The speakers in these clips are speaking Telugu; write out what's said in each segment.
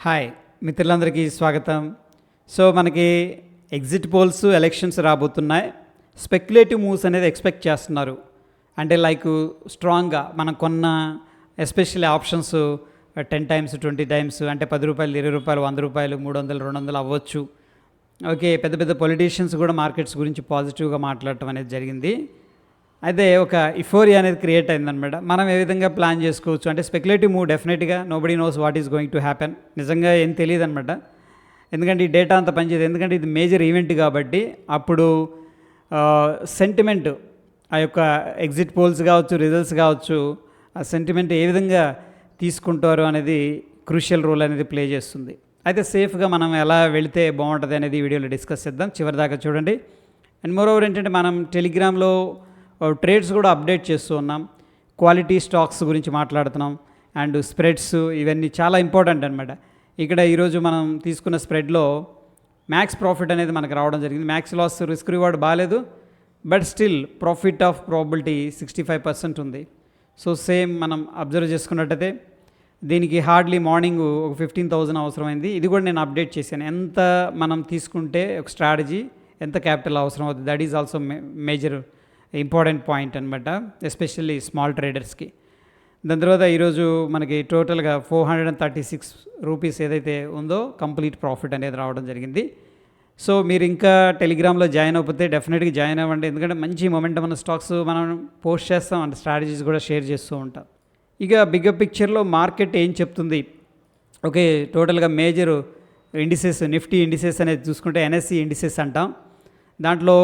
హాయ్ మిత్రులందరికీ స్వాగతం. సో మనకి ఎగ్జిట్ పోల్స్ ఎలక్షన్స్ రాబోతున్నాయి. స్పెక్యులేటివ్ మూవ్స్ అనేది ఎక్స్పెక్ట్ చేస్తున్నారు. అంటే లైక్ స్ట్రాంగ్గా మనం కొన్న especially options ten times twenty times అంటే పది రూపాయలు ఇరవై రూపాయలు వంద రూపాయలు మూడు వందలు రెండు వందలు అవ్వచ్చు. ఓకే పెద్ద పెద్ద పొలిటీషియన్స్ కూడా మార్కెట్స్ గురించి పాజిటివ్గా మాట్లాడటం అనేది జరిగింది. అయితే ఒక ఇఫోరియా అనేది క్రియేట్ అయిందనమాట మనం ఏ విధంగా ప్లాన్ చేసుకోవచ్చు? అంటే స్పెక్యులేటివ్ మూవ్ డెఫినెట్గా nobody knows what is going to happen నిజంగా ఏం తెలియదు అనమాట ఎందుకంటే ఈ డేటా అంత పనిచేయదు. ఎందుకంటే ఇది మేజర్ ఈవెంట్ కాబట్టి అప్పుడు సెంటిమెంట్ ఆ యొక్క ఎగ్జిట్ పోల్స్ కావచ్చు రిజల్ట్స్ కావచ్చు ఆ సెంటిమెంట్ ఏ విధంగా తీసుకుంటారు అనేది క్రూషియల్ రోల్ అనేది ప్లే చేస్తుంది. అయితే సేఫ్గా మనం ఎలా వెళితే బాగుంటుంది అనేది వీడియోలో డిస్కస్ చేద్దాం. చివరిదాకా చూడండి. అండ్ మోరోవర్ ఏంటంటే మనం టెలిగ్రామ్లో ట్రేడ్స్ కూడా అప్డేట్ చేస్తూ ఉన్నాం. క్వాలిటీ స్టాక్స్ గురించి మాట్లాడుతున్నాం. అండ్ స్ప్రెడ్స్ ఇవన్నీ చాలా ఇంపార్టెంట్ అనమాట ఇక్కడ ఈరోజు మనం తీసుకున్న స్ప్రెడ్లో మ్యాక్స్ ప్రాఫిట్ అనేది మనకు రావడం జరిగింది. మ్యాక్స్ లాస్ రిస్క్ రివార్డ్ బాగాలేదు. But still profit of probability sixty five percent ఉంది. సో సేమ్ మనం అబ్జర్వ్ చేసుకున్నట్టయితే దీనికి హార్డ్లీ మార్నింగ్ ఒక ఫిఫ్టీన్ థౌజండ్ అవసరమైంది. ఇది కూడా నేను అప్డేట్ చేశాను. ఎంత మనం తీసుకుంటే ఒక స్ట్రాటజీ ఎంత క్యాపిటల్ అవసరం అవుతుంది. That is also major important point అనమాట ఎస్పెషల్లీ స్మాల్ ట్రేడర్స్కి. దాని తర్వాత ఈరోజు మనకి టోటల్గా four hundred and thirty six rupees ఏదైతే ఉందో కంప్లీట్ ప్రాఫిట్ అనేది రావడం జరిగింది. సో మీరు ఇంకా టెలిగ్రామ్లో జాయిన్ అయిపోతే డెఫినెట్గా జాయిన్ అవ్వండి. ఎందుకంటే మంచి మొమెంటం ఉన్న స్టాక్స్ మనం పోస్ట్ చేస్తాం అండ్ స్ట్రాటజీస్ కూడా షేర్ చేస్తూ ఉంటాం. ఇక బిగ్గర్ పిక్చర్లో మార్కెట్ ఏం చెప్తుంది? ఓకే టోటల్గా మేజర్ ఇండిసెస్ నిఫ్టీ ఇండిసెస్ అనేది చూసుకుంటే ఎన్ఎస్సి ఇండిసెస్ అంటాం. దాంట్లో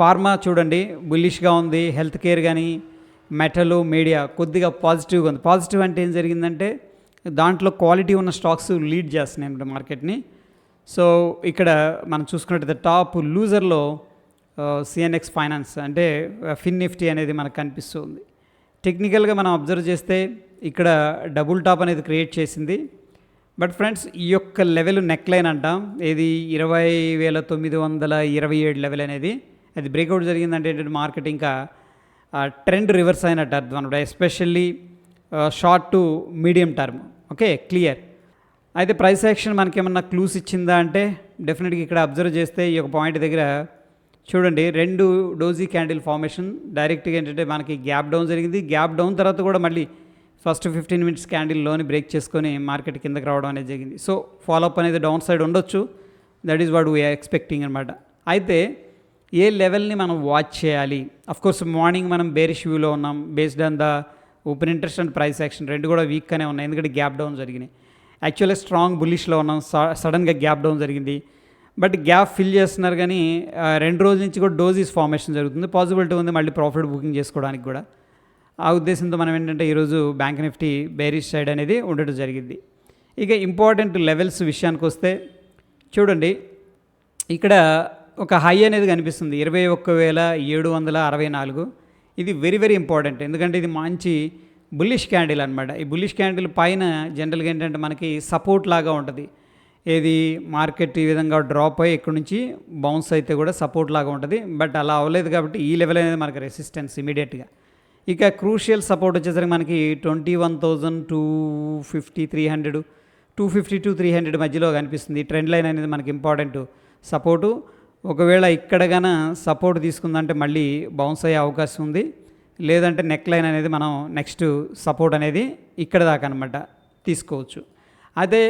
ఫార్మా చూడండి బుల్లిష్గా ఉంది హెల్త్ కేర్ కానీ మెటల్ మీడియా కొద్దిగా పాజిటివ్గా ఉంది. పాజిటివ్ అంటే ఏం జరిగిందంటే దాంట్లో క్వాలిటీ ఉన్న స్టాక్స్ లీడ్ చేస్తున్నాయి అన్నమాట మార్కెట్ని. సో ఇక్కడ మనం చూసుకున్నట్టయితే టాప్ లూజర్లో సిఎన్ఎక్స్ ఫైనాన్స్ అంటే ఫిన్ నిఫ్టీ అనేది మనకు కనిపిస్తుంది. టెక్నికల్గా మనం అబ్జర్వ్ చేస్తే ఇక్కడ డబుల్ టాప్ అనేది క్రియేట్ చేసింది. బట్ ఫ్రెండ్స్ ఈ యొక్క లెవెల్ నెక్ లైన్ అంటాం ఇది ఇరవై వేల తొమ్మిది వందల ఇరవై ఏడు లెవెల్ అనేది. అది బ్రేక్అవుట్ జరిగిందంటే ఏంటంటే మార్కెట్ ఇంకా ట్రెండ్ రివర్స్ అయినట్టు అర్థం అనమాట. Especially short to medium term okay clear అయితే ప్రైస్ యాక్షన్ మనకేమన్నా క్లూస్ ఇచ్చిందా అంటే డెఫినెట్గా ఇక్కడ అబ్జర్వ్ చేస్తే ఈ యొక్క పాయింట్ దగ్గర చూడండి రెండు డోజీ క్యాండిల్ ఫార్మేషన్ డైరెక్ట్గా ఏంటంటే మనకి గ్యాప్ డౌన్ జరిగింది. గ్యాప్ డౌన్ తర్వాత కూడా మళ్ళీ ఫస్ట్ ఫిఫ్టీన్ మినిట్స్ క్యాండిల్లోని బ్రేక్ చేసుకొని మార్కెట్ కిందకి రావడం అనేది జరిగింది. సో ఫాలోఅప్ అనేది డౌన్ సైడ్ ఉండొచ్చు that is what we are expecting అనమాట. అయితే ఏ లెవెల్ని మనం వాచ్ చేయాలి? కోర్స్ మార్నింగ్ మనం బేరిష్ వ్యూలో ఉన్నాం. Based on the open interest and price action రెండు కూడా వీక్గానే ఉన్నాయి. ఎందుకంటే గ్యాప్ డౌన్ జరిగినాయి. యాక్చువల్లీ స్ట్రాంగ్ బుల్లిష్లో ఉన్నాం. సడన్గా గ్యాప్ డౌన్ జరిగింది. బట్ గ్యాప్ ఫిల్ చేస్తున్నారు కానీ రెండు రోజుల నుంచి కూడా డోజీస్ ఫార్మేషన్ జరుగుతుంది. పాసిబిలిటీ ఉంది మళ్ళీ ప్రాఫిట్ బుకింగ్ చేసుకోవడానికి కూడా. ఆ ఉద్దేశంతో మనం ఏంటంటే ఈరోజు బ్యాంక్ నిఫ్టీ బేరిష్ సైడ్ అనేది ఉండటం జరిగింది. ఇక ఇంపార్టెంట్ లెవెల్స్ విషయానికి వస్తే చూడండి. ఇక్కడ ఒక హై అనేది కనిపిస్తుంది. ఇరవై ఒక్క వేల ఏడు వందల అరవై నాలుగు. ఇది వెరీ వెరీ ఇంపార్టెంట్ ఎందుకంటే ఇది మంచి బుల్లిష్ క్యాండిల్ అనమాట ఈ బుల్లిష్ క్యాండిల్ పైన జనరల్గా ఏంటంటే మనకి సపోర్ట్ లాగా ఉంటుంది. ఏది మార్కెట్ ఈ విధంగా డ్రాప్ అయ్యి ఇక్కడ నుంచి బౌన్స్ అయితే కూడా సపోర్ట్ లాగా ఉంటుంది. బట్ అలా అవ్వలేదు కాబట్టి ఈ లెవెల్ అనేది మనకి రెసిస్టెన్స్ ఇమీడియట్గా ఇక క్రూషియల్ సపోర్ట్ వచ్చేసరికి మనకి twenty one thousand two fifty three hundred two fifty two three hundred మధ్యలో కనిపిస్తుంది. ట్రెండ్ లైన్ అనేది మనకి ఇంపార్టెంట్ సపోర్టు ఒకవేళ ఇక్కడ గన సపోర్ట్ తీసుకుందంటే మళ్ళీ బౌన్స్ అయ్యే అవకాశం ఉంది. లేదంటే నెక్ లైన్ అనేది మనం నెక్స్ట్ సపోర్ట్ అనేది ఇక్కడ దాకా అనమాట తీసుకోవచ్చు. అదే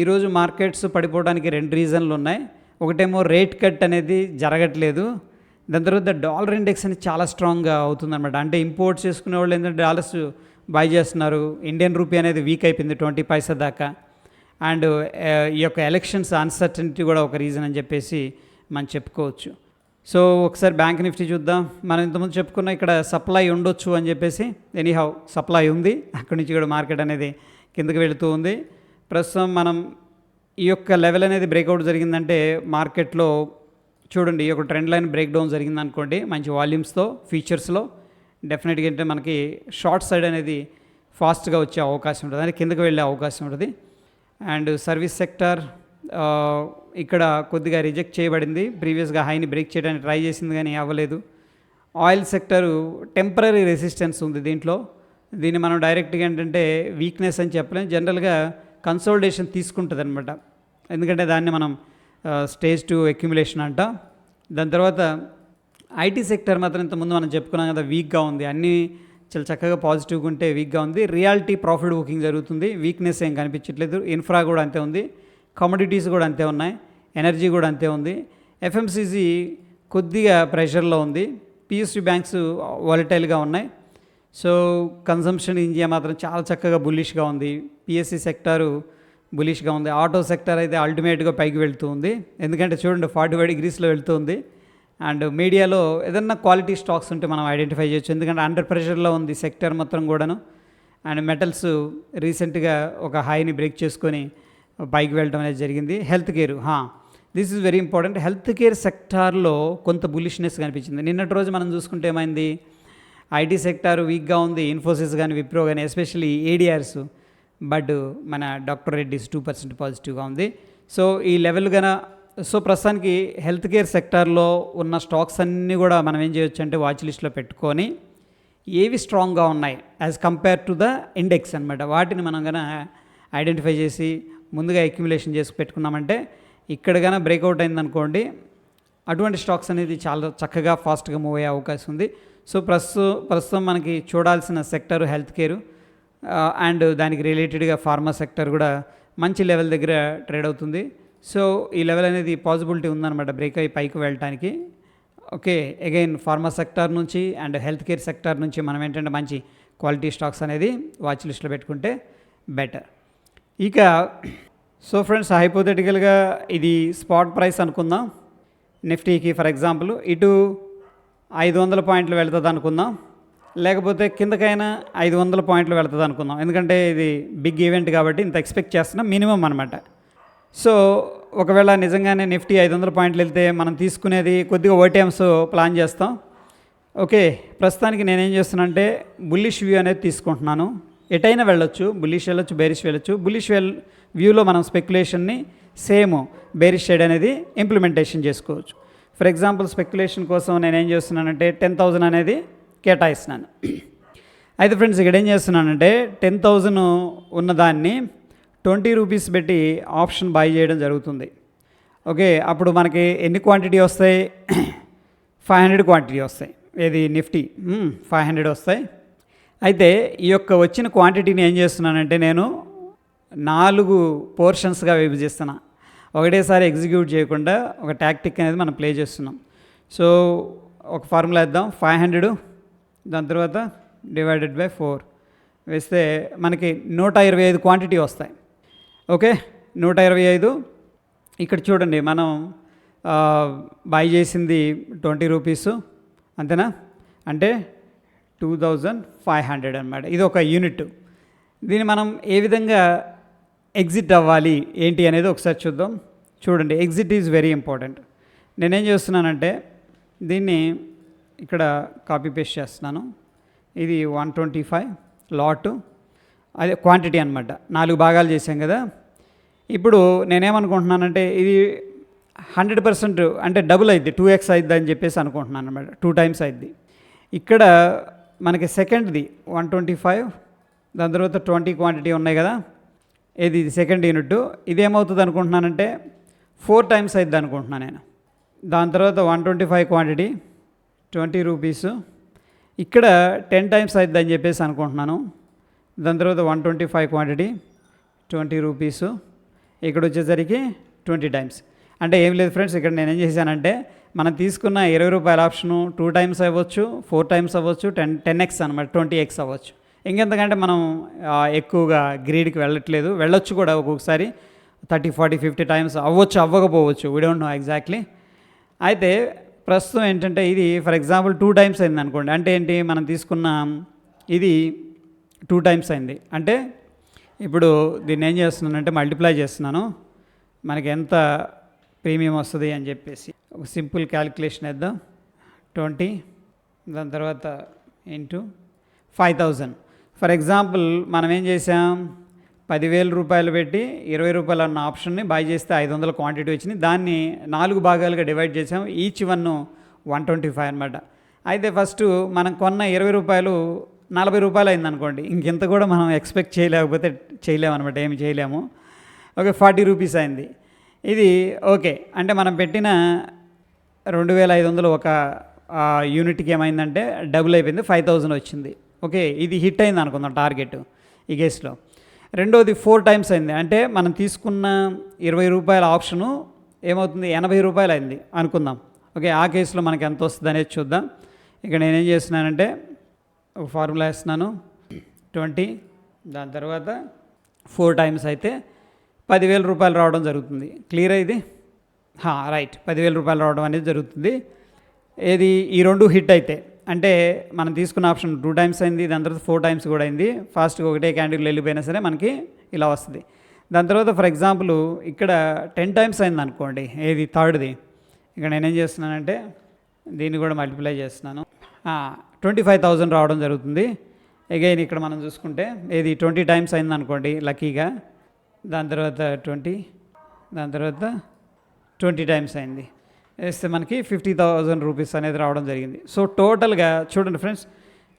ఈరోజు మార్కెట్స్ పడిపోవడానికి రెండు రీజన్లు ఉన్నాయి. ఒకటేమో రేట్ కట్ అనేది జరగట్లేదు. దాని తర్వాత డాలర్ ఇండెక్స్ అనేది చాలా స్ట్రాంగ్గా అవుతుందన్నమాట. అంటే ఇంపోర్ట్ చేసుకునే వాళ్ళు ఏంటంటే డాలర్స్ బై చేస్తున్నారు. ఇండియన్ రూపీ అనేది వీక్ అయిపోయింది ట్వంటీ పైసా దాకా. అండ్ uh, ఈ యొక్క ఎలక్షన్స్ అన్సర్టనిటీ కూడా ఒక రీజన్ అని చెప్పేసి మనం చెప్పుకోవచ్చు. సో ఒకసారి బ్యాంక్ నిఫ్టీ చూద్దాం. మనం ఇంతకుముందు చెప్పుకున్న ఇక్కడ సప్లై ఉండొచ్చు అని చెప్పేసి ఎనీహౌ సప్లై ఉంది. అక్కడి నుంచి కూడా మార్కెట్ అనేది కిందకి వెళుతూ ఉంది. ప్రస్తుతం మనం ఈ యొక్క లెవెల్ అనేది బ్రేక్అవుట్ జరిగిందంటే మార్కెట్లో చూడండి ఈ యొక్క ట్రెండ్ లైన్ బ్రేక్ డౌన్ జరిగింది అనుకోండి మంచి వాల్యూమ్స్తో ఫీచర్స్లో డెఫినెట్గా అంటే మనకి షార్ట్ సైడ్ అనేది ఫాస్ట్గా వచ్చే అవకాశం ఉంటుంది. అంటే కిందకు వెళ్ళే అవకాశం ఉంటుంది. అండ్ సర్వీస్ సెక్టర్ ఇక్కడ కొద్దిగా రిజెక్ట్ చేయబడింది. ప్రీవియస్గా హైని బ్రేక్ చేయడానికి ట్రై చేసింది కానీ అవ్వలేదు. ఆయిల్ సెక్టరు టెంపరీ రెసిస్టెన్స్ ఉంది దీంట్లో. దీన్ని మనం డైరెక్ట్గా ఏంటంటే వీక్నెస్ అని చెప్పలేం. జనరల్గా కన్సోల్టేషన్ తీసుకుంటుంది అనమాట ఎందుకంటే దాన్ని మనం స్టేజ్ టు అక్యుములేషన్ అంట. దాని తర్వాత ఐటీ సెక్టర్ మాత్రం ఇంతకుముందు మనం చెప్పుకున్నాం కదా వీక్గా ఉంది. అన్నీ చాలా చక్కగా పాజిటివ్గా ఉంటే వీక్గా ఉంది. రియాలిటీ ప్రాఫిట్ బుకింగ్ జరుగుతుంది. వీక్నెస్ ఏం కనిపించట్లేదు. ఇన్ఫ్రా కూడా అంతే ఉంది. కమోడిటీస్ కూడా అంతే ఉన్నాయి ఎనర్జీ కూడా అంతే ఉంది ఎఫ్ఎంసీజీ కొద్దిగా ప్రెషర్లో ఉంది పిఎస్సి బ్యాంక్స్ వాలిటైల్గా ఉన్నాయి. సో కన్సంప్షన్ ఇండియా మాత్రం చాలా చక్కగా బుల్లిష్గా ఉంది పిఎస్సి సెక్టారు బులిష్గా ఉంది ఆటో సెక్టర్ అయితే అల్టిమేట్గా పైకి వెళ్తూ ఉంది. ఎందుకంటే చూడండి ఫార్టీ ఫైవ్ డిగ్రీస్లో వెళ్తుంది అండ్ మీడియాలో ఏదన్నా క్వాలిటీ స్టాక్స్ ఉంటే మనం ఐడెంటిఫై చేయొచ్చు. ఎందుకంటే అండర్ ప్రెషర్లో ఉంది సెక్టర్ మొత్తం కూడాను. అండ్ మెటల్స్ రీసెంట్గా ఒక హైని బ్రేక్ చేసుకొని పైకి వెళ్ళడం అనేది జరిగింది. Health care this is very important health care సెక్టార్లో కొంత బులిష్నెస్ కనిపించింది. నిన్నటి రోజు మనం చూసుకుంటే ఏమైంది? ఐటీ సెక్టార్ వీక్గా ఉంది. ఇన్ఫోసిస్ కానీ విప్రో కానీ ఎస్పెషల్లీ ఏడిఆర్స్ బట్ మన డాక్టర్ రెడ్డిస్ టూ పర్సెంట్ పాజిటివ్గా ఉంది. సో ఈ లెవెల్ గన సో ప్రస్తుతానికి హెల్త్ కేర్ సెక్టార్లో ఉన్న స్టాక్స్ అన్నీ కూడా మనం ఏం చేయొచ్చు అంటే వాచ్ లిస్ట్లో పెట్టుకొని ఏవి స్ట్రాంగ్గా ఉన్నాయి? As compare to the index అనమాట వాటిని మనం కనుక ఐడెంటిఫై చేసి ముందుగా అక్యుములేషన్ చేసి పెట్టుకున్నామంటే ఇక్కడ కనుక బ్రేక్అవుట్ అయిందనుకోండి అటువంటి స్టాక్స్ అనేది చాలా చక్కగా ఫాస్ట్గా మూవ్ అయ్యే అవకాశం ఉంది. సో ప్రస్తుతం ప్రస్తుతం మనకి చూడాల్సిన సెక్టర్ హెల్త్ కేరు అండ్ దానికి రిలేటెడ్గా ఫార్మా సెక్టర్ కూడా మంచి లెవెల్ దగ్గర ట్రేడ్ అవుతుంది. సో ఈ లెవెల్ అనేది పాసిబిలిటీ ఉందన్నమాట బ్రేక్ అయ్యి పైకి వెళ్ళటానికి. ఓకే అగైన్ ఫార్మా సెక్టార్ నుంచి అండ్ హెల్త్ కేర్ సెక్టార్ నుంచి మనం ఏంటంటే మంచి క్వాలిటీ స్టాక్స్ అనేది వాచ్ లిస్ట్లో పెట్టుకుంటే బెటర్ ఇక సో ఫ్రెండ్స్ హైపోథెటికల్గా ఇది స్పాట్ ప్రైస్ అనుకుందాం. నిఫ్టీకి ఫర్ ఎగ్జాంపుల్ ఇటు ఐదు వందల పాయింట్లు వెళుతుంది అనుకుందాం. లేకపోతే కిందకైనా ఐదు వందల పాయింట్లు వెళుతుంది అనుకుందాం. ఎందుకంటే ఇది బిగ్ ఈవెంట్ కాబట్టి ఇంత ఎక్స్పెక్ట్ చేస్తున్నాం మినిమం అనమాట సో ఒకవేళ నిజంగానే నిఫ్టీ ఐదు వందల పాయింట్లు వెళ్తే మనం తీసుకునేది కొద్దిగా ఓటీఎమ్స్ ప్లాన్ చేస్తాం. ఓకే ప్రస్తుతానికి నేనేం చేస్తున్నానంటే బుల్లిష్ వ్యూ అనేది తీసుకుంటున్నాను. ఎటైనా వెళ్ళొచ్చు బులిష్ వెళ్ళొచ్చు బేరిష్ వెళ్ళొచ్చు. బులిష్ వెల్ వ్యూలో మనం స్పెక్యులేషన్ని సేమ్ బేరిష్ షేడ్ అనేది ఇంప్లిమెంటేషన్ చేసుకోవచ్చు. ఫర్ ఎగ్జాంపుల్ స్పెక్యులేషన్ కోసం నేను ఏం చేస్తున్నానంటే టెన్ థౌజండ్ అనేది కేటాయిస్తున్నాను. అయితే ఫ్రెండ్స్ ఇక్కడ ఏం చేస్తున్నానంటే టెన్ థౌజండ్ ఉన్నదాన్ని ట్వంటీ రూపీస్ పెట్టి ఆప్షన్ బై చేయడం జరుగుతుంది. ఓకే అప్పుడు మనకి ఎన్ని క్వాంటిటీ వస్తాయి? ఫైవ్ హండ్రెడ్ క్వాంటిటీ వస్తాయి. ఏది? నిఫ్టీ. ఫైవ్ హండ్రెడ్ వస్తాయి. అయితే ఈ యొక్క వచ్చిన క్వాంటిటీని ఏం చేస్తున్నానంటే నేను నాలుగు పోర్షన్స్గా విభజిస్తున్నా ఒకటేసారి ఎగ్జిక్యూట్ చేయకుండా ఒక టాక్టిక్ అనేది మనం ప్లే చేస్తున్నాం. సో ఒక ఫార్ములా ఇద్దాం ఫైవ్ హండ్రెడ్ దాని తర్వాత డివైడెడ్ బై ఫోర్ వేస్తే మనకి నూట ఇరవై ఐదు క్వాంటిటీ వస్తాయి. ఓకే నూట ఇరవై ఐదు. ఇక్కడ చూడండి మనం బై చేసింది ట్వంటీ రూపీస్ అంతేనా? అంటే టూ థౌజండ్ ఫైవ్ హండ్రెడ్ అనమాట ఇది ఒక యూనిట్. దీన్ని మనం ఏ విధంగా ఎగ్జిట్ అవ్వాలి ఏంటి అనేది ఒకసారి చూద్దాం. చూడండి ఎగ్జిట్ ఈజ్ వెరీ ఇంపార్టెంట్. నేనేం చేస్తున్నానంటే దీన్ని ఇక్కడ కాపీ పేస్ట్ చేస్తున్నాను. ఇది వన్ ట్వంటీ ఫైవ్ లాట్. అదే క్వాంటిటీ అనమాట నాలుగు భాగాలు చేసాం కదా. ఇప్పుడు నేనేమనుకుంటున్నానంటే ఇది హండ్రెడ్ పర్సెంట్ అంటే డబుల్ అయింది టూ ఎక్స్ అయింది అని చెప్పేసి అనుకుంటున్నాను అనమాట టూ టైమ్స్ అయింది ఇక్కడ మనకి సెకండ్ది వన్ ట్వంటీ ఫైవ్ దాని తర్వాత ట్వంటీ క్వాంటిటీ ఉన్నాయి కదా. ఇది ఇది సెకండ్ యూనిట్ ఇదేమవుతుంది అనుకుంటున్నానంటే ఫోర్ టైమ్స్ అయింది అనుకుంటున్నాను నేను. దాని తర్వాత one twenty five quantity twenty rupees ఇక్కడ టెన్ టైమ్స్ అవుతుంది అని చెప్పేసి అనుకుంటున్నాను. దాని తర్వాత one twenty five quantity twenty rupees ఇక్కడ వచ్చేసరికి ట్వంటీ టైమ్స్ అంటే ఏం లేదు ఫ్రెండ్స్ ఇక్కడ నేను ఏం చేశానంటే మనం తీసుకున్న ఇరవై రూపాయల ఆప్షను టూ టైమ్స్ అవ్వచ్చు ఫోర్ టైమ్స్ అవ్వచ్చు టెన్ టెన్ ఎక్స్ అనమాట ట్వంటీ ఎక్స్ అవ్వచ్చు. ఇంకెంతకంటే మనం ఎక్కువగా గ్రీడ్కి వెళ్ళట్లేదు. వెళ్ళొచ్చు కూడా ఒక్కొక్కసారి. థర్టీ ఫార్టీ ఫిఫ్టీ టైమ్స్ అవ్వచ్చు అవ్వకపోవచ్చు. వీ డోంట్ నో ఎగ్జాక్ట్లీ అయితే ప్రస్తుతం ఏంటంటే ఇది ఫర్ ఎగ్జాంపుల్ టూ టైమ్స్ అయింది అనుకోండి. అంటే ఏంటి? మనం తీసుకున్న ఇది టూ టైమ్స్ అయింది. అంటే ఇప్పుడు దీన్ని ఏం చేస్తున్నానంటే మల్టిప్లై చేస్తున్నాను. మనకి ఎంత ప్రీమియం వస్తుంది అని చెప్పేసి. ఒక సింపుల్ క్యాలిక్యులేషన్ వేద్దాం. ట్వంటీ దాని తర్వాత into five thousand. For example మనం ఏం చేసాం? పదివేల రూపాయలు పెట్టి ఇరవై రూపాయలు అన్న ఆప్షన్ని బై చేస్తే ఐదు వందల క్వాంటిటీ వచ్చింది. దాన్ని నాలుగు భాగాలుగా డివైడ్ చేసాం. Each one one twenty five అనమాట అయితే ఫస్ట్ మనం కొన్న ఇరవై రూపాయలు నలభై రూపాయలు అయింది అనుకోండి ఇంకెంత కూడా మనం ఎక్స్పెక్ట్ చేయలేకపోతే చేయలేము అనమాట ఏమి చేయలేము. ఓకే ఫార్టీ రూపీస్ అయింది. ఇది ఓకే. అంటే మనం పెట్టిన రెండు వేల ఐదు వందలు ఒక యూనిట్కి ఏమైందంటే డబుల్ అయిపోయింది ఫైవ్ థౌజండ్ వచ్చింది. ఓకే ఇది హిట్ అయింది అనుకుందాం టార్గెట్ ఈ కేసులో రెండోది ఫోర్ టైమ్స్ అయింది. అంటే మనం తీసుకున్న ఇరవై రూపాయల ఆప్షను ఏమవుతుంది? ఎనభై రూపాయలు అయింది అనుకుందాం. ఓకే ఆ కేసులో మనకి ఎంత వస్తుంది అనేది చూద్దాం. ఇక్కడ నేనేం చేస్తున్నానంటే ఒక ఫార్ములా వేస్తున్నాను. ట్వంటీ దాని తర్వాత ఫోర్ టైమ్స్ అయితే పదివేల రూపాయలు రావడం జరుగుతుంది. క్లియర్ ఇది? రైట్ పదివేల రూపాయలు రావడం అనేది జరుగుతుంది. ఏది ఈ రెండు హిట్ అయితే. అంటే మనం తీసుకున్న ఆప్షన్ టూ టైమ్స్ అయింది దాని తర్వాత ఫోర్ టైమ్స్ కూడా అయింది. ఫాస్ట్గా ఒకటే క్యాండిల్ వెళ్ళిపోయినా సరే మనకి ఇలా వస్తుంది. దాని తర్వాత ఫర్ ఎగ్జాంపుల్ ఇక్కడ టెన్ టైమ్స్ అయింది అనుకోండి ఏది థర్డ్ది ఇక్కడ నేనేం చేస్తున్నానంటే దీన్ని కూడా మల్టిప్లై చేస్తున్నాను. ట్వంటీ ఫైవ్ థౌజండ్ రావడం జరుగుతుంది. అగైన్ ఇక్కడ మనం చూసుకుంటే ఏది ట్వంటీ టైమ్స్ అయింది అనుకోండి లక్కీగా దాని తర్వాత ట్వంటీ దాని తర్వాత ట్వంటీ టైమ్స్ అయింది. వేస్తే మనకి ఫిఫ్టీ థౌజండ్ రూపీస్ అనేది రావడం జరిగింది. సో టోటల్గా చూడండి ఫ్రెండ్స్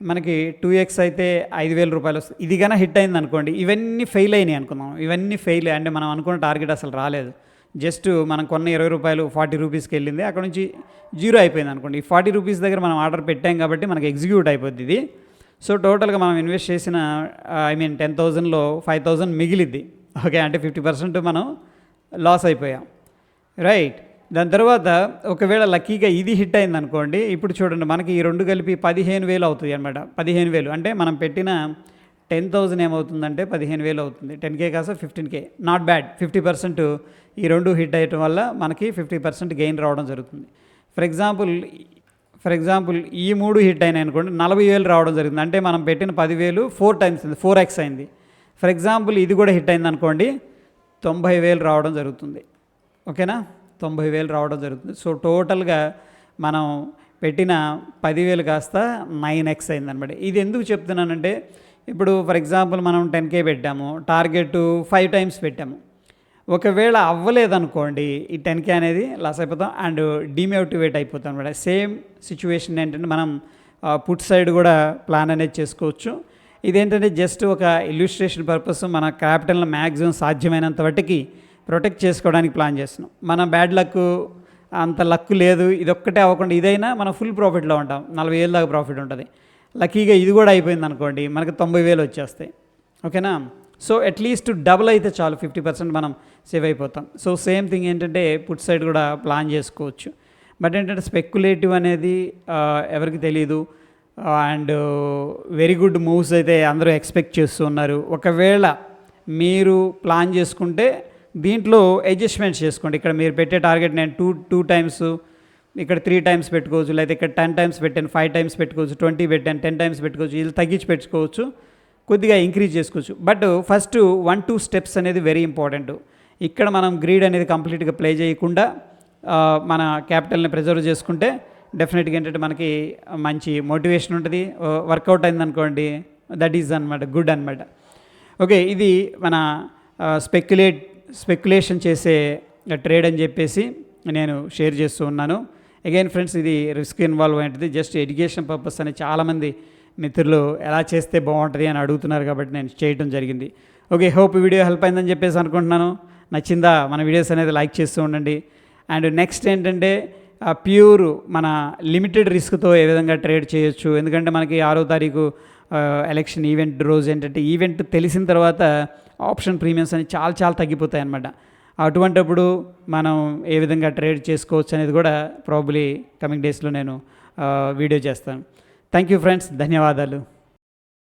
మనకి టూ ఎక్స్ అయితే ఐదు వేల రూపాయలు వస్తుంది. ఇది కన్నా హిట్ అయింది అనుకోండి ఇవన్నీ ఫెయిల్ అయినాయి అనుకుందాం. ఇవన్నీ ఫెయిల్ అంటే మనం అనుకున్న టార్గెట్ అసలు రాలేదు. జస్ట్ మనం కొన్న ఇరవై రూపాయలు ఫార్టీ రూపీస్కి వెళ్ళింది అక్కడ నుంచి జీరో అయిపోయింది అనుకోండి. ఈ ఫార్టీ రూపీస్ దగ్గర మనం ఆర్డర్ పెట్టాం కాబట్టి మనకి ఎగ్జిక్యూట్ అయిపోద్ది ఇది. సో టోటల్గా మనం ఇన్వెస్ట్ చేసిన ఐ మీన్ టెన్ థౌజండ్లో ఫైవ్ థౌజండ్ మిగిలిద్ది. ఓకే అంటే ఫిఫ్టీ పర్సెంట్ మనం లాస్ అయిపోయాం. రైట్ దాని తర్వాత ఒకవేళ లక్కీగా ఇది హిట్ అయింది అనుకోండి ఇప్పుడు చూడండి మనకి ఈ రెండు కలిపి పదిహేను వేలు అవుతుంది అనమాట పదిహేను వేలు. అంటే మనం పెట్టిన టెన్ థౌజండ్ ఏమవుతుందంటే పదిహేను వేలు అవుతుంది. టెన్ కే కాస్త fifteen K not bad fifty percent ఈ రెండు హిట్ అయ్యటం వల్ల మనకి ఫిఫ్టీ పర్సెంట్ గెయిన్ రావడం జరుగుతుంది. ఫర్ ఎగ్జాంపుల్ ఫర్ ఎగ్జాంపుల్ ఈ మూడు హిట్ అయినాయి అనుకోండి నలభై వేలు రావడం జరిగింది. అంటే మనం పెట్టిన పదివేలు ఫోర్ టైమ్స్ అయింది ఫోర్ ఎక్స్ అయింది. ఫర్ ఎగ్జాంపుల్ ఇది కూడా హిట్ అయింది అనుకోండి తొంభై వేలు రావడం జరుగుతుంది. ఓకేనా? తొంభై వేలు రావడం జరుగుతుంది. సో టోటల్గా మనం పెట్టిన పదివేలు కాస్త నైన్ ఎక్స్ అయిందనమాట. ఇది ఎందుకు చెప్తున్నానంటే ఇప్పుడు ఫర్ ఎగ్జాంపుల్ మనం టెన్ కే పెట్టాము టార్గెట్ ఫైవ్ టైమ్స్ పెట్టాము. ఒకవేళ అవ్వలేదనుకోండి ఈ టెన్ కే అనేది లాస్ అయిపోతాం అండ్ డిమోటివేట్ అయిపోతాం అనమాట సేమ్ సిచ్యువేషన్ ఏంటంటే మనం పుట్ సైడ్ కూడా ప్లాన్ అనేది చేసుకోవచ్చు. ఇదేంటంటే జస్ట్ ఒక ఇల్యూస్ట్రేషన్ పర్పస్ మన క్యాపిటల్ని మ్యాక్సిమం సాధ్యమైనంత మట్టుకి ప్రొటెక్ట్ చేసుకోవడానికి ప్లాన్ చేస్తున్నాం. మన బ్యాడ్ లక్ అంత లక్ లేదు ఇది ఒక్కటే అవ్వకుండా ఇదైనా మనం ఫుల్ ప్రాఫిట్లో ఉంటాం. నలభై వేలు దాకా ప్రాఫిట్ ఉంటుంది. లక్కీగా ఇది కూడా అయిపోయింది అనుకోండి మనకి తొంభై వేలు వచ్చేస్తాయి. ఓకేనా? సో అట్లీస్ట్ డబుల్ అయితే చాలు ఫిఫ్టీ పర్సెంట్ మనం సేవ్ అయిపోతాం. సో సేమ్ థింగ్ ఏంటంటే పుట్ సైడ్ కూడా ప్లాన్ చేసుకోవచ్చు. బట్ ఏంటంటే స్పెక్యులేటివ్ అనేది ఎవరికి తెలియదు అండ్ వెరీ గుడ్ మూవ్స్ అయితే అందరూ ఎక్స్పెక్ట్ చేస్తూ ఉన్నారు. ఒకవేళ మీరు ప్లాన్ చేసుకుంటే దీంట్లో అడ్జస్ట్మెంట్స్ చేసుకోండి. ఇక్కడ మీరు పెట్టే టార్గెట్ నేను టూ టూ టైమ్స్ ఇక్కడ త్రీ టైమ్స్ పెట్టుకోవచ్చు లేకపోతే ఇక్కడ టెన్ టైమ్స్ పెట్టాను ఫైవ్ టైమ్స్ పెట్టుకోవచ్చు ట్వంటీ పెట్టాను టెన్ టైమ్స్ పెట్టుకోవచ్చు ఇది తగ్గించి పెట్టుకోవచ్చు కొద్దిగా ఇంక్రీజ్ చేసుకోవచ్చు. But first one two steps అనేది వెరీ ఇంపార్టెంట్ ఇక్కడ మనం గ్రీడ్ అనేది కంప్లీట్గా ప్లే చేయకుండా మన క్యాపిటల్ని ప్రిజర్వ్ చేసుకుంటే డెఫినెట్గా ఏంటంటే మనకి మంచి మోటివేషన్ ఉంటుంది. వర్కౌట్ అయిందనుకోండి దట్ ఈజ్ అనమాట గుడ్ అనమాట ఓకే ఇది మన స్పెక్యులేట్ స్పెక్యులేషన్ చేసే ట్రేడ్ అని చెప్పేసి నేను షేర్ చేస్తూ ఉన్నాను. అగైన్ ఫ్రెండ్స్ ఇది రిస్క్ ఇన్వాల్వ్ అయింది జస్ట్ ఎడ్యుకేషన్ పర్పస్ అని చాలామంది మిత్రులు ఎలా చేస్తే బాగుంటుంది అని అడుగుతున్నారు కాబట్టి నేను చేయడం జరిగింది. ఓకే హోప్ వీడియో హెల్ప్ అయిందని చెప్పేసి అనుకుంటున్నాను. నచ్చిందా మన వీడియోస్ అనేది లైక్ చేస్తూ ఉండండి. అండ్ నెక్స్ట్ ఏంటంటే ప్యూర్ మన లిమిటెడ్ రిస్క్తో ఏ విధంగా ట్రేడ్ చేయొచ్చు. ఎందుకంటే మనకి ఆరో తారీఖు ఎలక్షన్ ఈవెంట్ రోజు ఏంటంటే ఈవెంట్ తెలిసిన తర్వాత ఆప్షన్ ప్రీమియమ్స్ అని చాలా చాలా తగ్గిపోతాయి అన్నమాట అటువంటప్పుడు మనం ఏ విధంగా ట్రేడ్ చేసుకోవచ్చు అనేది కూడా ప్రాబ్లీ కమింగ్ డేస్లో నేను వీడియో చేస్తాను. థ్యాంక్ యూ ఫ్రెండ్స్ ధన్యవాదాలు.